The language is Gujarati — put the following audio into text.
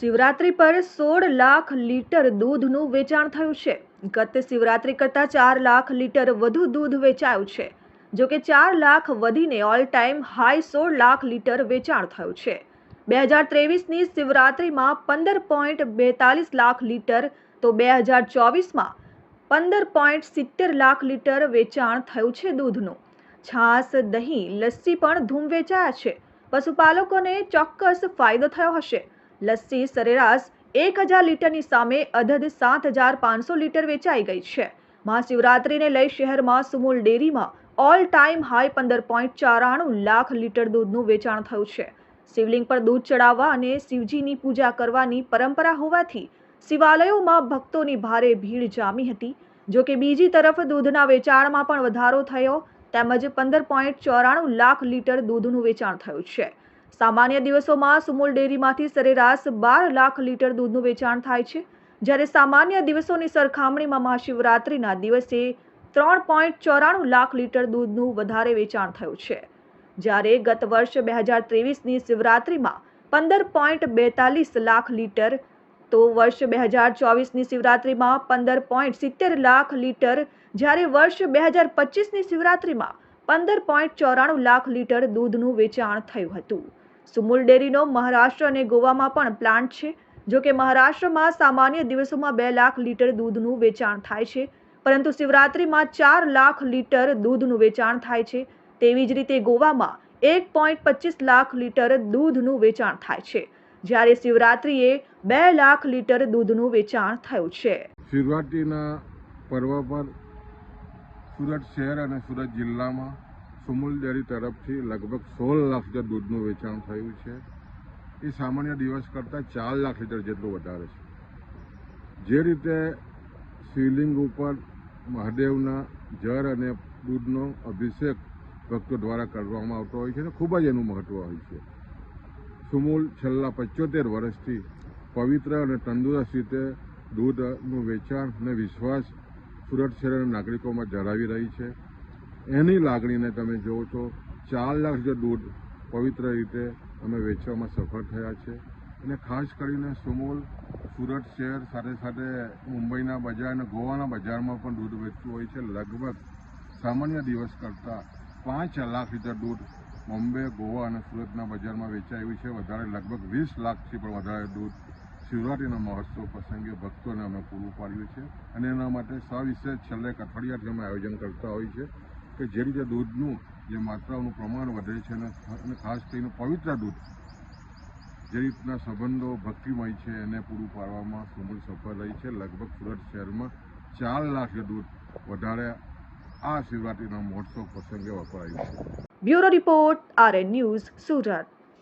શિવરાત્રી પર સોળ લાખ લીટર દૂધનું વેચાણ થયું છે. ગત શિવરાત્રી કરતાં ચાર લાખ લીટર વધુ દૂધ વેચાયું છે. જો કે ચાર લાખ વધીને ઓલ ટાઈમ હાઈ સોળ લાખ લીટર વેચાણ થયું છે. બે હજાર ત્રેવીસની શિવરાત્રીમાં પંદર પોઈન્ટ બેતાલીસ લાખ લીટર, તો બે હજાર ચોવીસમાં પંદર પોઈન્ટ સિત્તેર લાખ લીટર વેચાણ થયું છે દૂધનું. છાશ, દહીં, લસ્સી પણ ધૂમ વેચાયા છે. પશુપાલકોને ચોક્કસ ફાયદો થયો હશે. લસ્સી સરેરાશ એક હજાર લીટરની સામે અધધ સાત હજાર પાંચસો લીટર વેચાઈ ગઈ છે. મહાશિવરાત્રિને લઈ શહેરમાં સુમુલ ડેરીમાં ઓલ ટાઈમ હાઈ પંદર પોઈન્ટ ચારાણું લાખ લીટર દૂધનું વેચાણ થયું છે. શિવલિંગ પર દૂધ ચડાવવા અને શિવજીની પૂજા કરવાની પરંપરા હોવાથી શિવાલયોમાં ભક્તોની ભારે ભીડ જામી હતી. જો કે બીજી તરફ દૂધના વેચાણમાં પણ વધારો થયો, તેમજ પંદર પોઈન્ટ ચોરાણું લાખ લીટર દૂધનું વેચાણ થયું છે. સામાન્ય દિવસોમાં સુમુલ ડેરીમાંથી સરેરાશ બાર લાખ લીટર દૂધનું વેચાણ થાય છે. જ્યારે સામાન્ય દિવસોની સરખામણીમાં મહાશિવરાત્રિના દિવસે ત્રણ પોઈન્ટ ચોરાણું લાખ લીટર દૂધનું વધારે વેચાણ થયું છે. જ્યારે ગત વર્ષ બે હજાર ત્રેવીસની શિવરાત્રિમાં પંદર પોઈન્ટ બેતાલીસ લાખ લીટર, તો વર્ષ બે હજાર ચોવીસની શિવરાત્રિમાં પંદર પોઈન્ટ સિત્તેર લાખ લીટર, જ્યારે વર્ષ બે હજાર પચીસની શિવરાત્રિમાં પંદર પોઈન્ટ ચોરાણું લાખ લીટર દૂધનું વેચાણ થયું હતું. સુમુલ ડેરીનો મહારાષ્ટ્ર અને ગોવામાં પણ પ્લાન્ટ છે. જો કે મહારાષ્ટ્રમાં સામાન્ય દિવસોમાં બે લાખ લીટર દૂધનું વેચાણ થાય છે. પરંતુ શિવરાત્રિમાં ચાર લાખ લીટર દૂધનું વેચાણ થાય છે. તેવી જ રીતે ગોવામાં એક પોઈન્ટ પચીસ લાખ લીટર દૂધનું વેચાણ થાય છે. જ્યારે શિવરાત્રિએ બે લાખ લીટર દૂધનું વેચાણ થયું છે. શિવરાત્રિના પર્વ પર સુરત શહેર અને સુરત જિલ્લામાં સુમુલ ડેરી તરફથી લગભગ સોળ લાખ લીટર દૂધનું વેચાણ થયું છે. એ સામાન્ય દિવસ કરતાં ચાર લાખ લીટર જેટલું વધારે છે. જે રીતે શિવલિંગ ઉપર મહાદેવના જળ અને દૂધનો અભિષેક ભક્તો દ્વારા કરવામાં આવતો હોય છે અને ખૂબ જ એનું મહત્વ હોય છે. સુમૂલ છેલ્લા પંચોતેર વર્ષથી પવિત્ર અને તંદુરસ્ત રીતે દૂધનું વેચાણ અને વિશ્વાસ સુરત શહેરના નાગરિકોમાં જણાવી રહી છે. એની લાગણીને તમે જુઓ છો, ચાર લાખ જે દૂધ પવિત્ર રીતે અમે વેચવામાં સફળ થયા છે. અને ખાસ કરીને સુમોલ, સુરત શહેર, સાથે સાથે મુંબઈના બજાર અને ગોવાના બજારમાં પણ દૂધ વેચતું હોય છે. લગભગ સામાન્ય દિવસ કરતાં પાંચ લાખ લીટર દૂધ બોમ્બે, ગોવા અને સુરતના બજારમાં વેચાયું છે. વધારે લગભગ વીસ લાખથી પણ વધારે દૂધ શિવરાત્રિના મહોત્સવ પ્રસંગે ભક્તોને અમે પૂરું પાડ્યું છે. અને એના માટે સવિશેષ છેલ્લે એક અમે આયોજન કરતા હોઈએ છીએ કે જે રીતે દૂધનું જે માત્રાઓનું પ્રમાણ વધે છે અને ખાસ કરીને પવિત્ર દૂધ, જે રીતના સંબંધો ભક્તિમય છે એને પૂરું પાડવામાં સુમૂલ સફળ રહી છે. લગભગ સુરત શહેરમાં ચાર લાખ દૂધ વધારે આ શિવરાત્રીના મહોત્સવ પ્રસંગે વપરાયું છે. Bureau report RN news Surat.